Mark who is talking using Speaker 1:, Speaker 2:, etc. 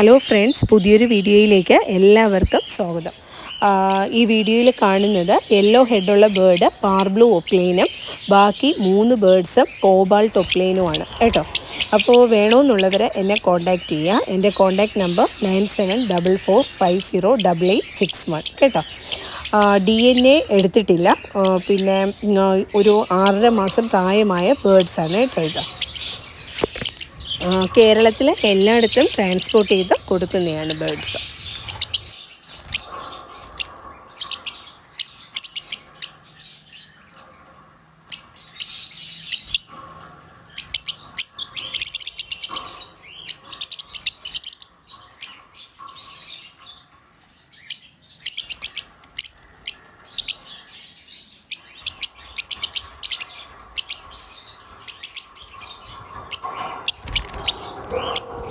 Speaker 1: Hello friends പുതിയൊരു വീഡിയോയിലേക്ക് എല്ലാവർക്കും സ്വാഗതം. ഈ വീഡിയോയിൽ കാണുന്നത് യെല്ലോ ഹെഡുള്ള ബേർഡ് പാർബ്ലൂ ഒപ്ലെയിനും ബാക്കി മൂന്ന് ബേർഡ്സും കോബാൾട്ട് ഒപ്ലെയിനുമാണ് കേട്ടോ. അപ്പോൾ വേണമെന്നുള്ളവർ എന്നെ കോൺടാക്റ്റ് ചെയ്യുക എന്റെ contact number nine seven double four five zero double eight six one കേട്ടോ ഡി എൻ എ എടുത്തിട്ടില്ല. പിന്നെ ഒരു ആറര മാസം പ്രായമായ ബേർഡ്സാണ് കേട്ടോ ഇത് കേരളത്തിൽ എല്ലായിടത്തും ട്രാൻസ്പോർട്ട് ചെയ്ത് കൊടുക്കുന്നതാണ് ബേർഡ്സ് Thank you.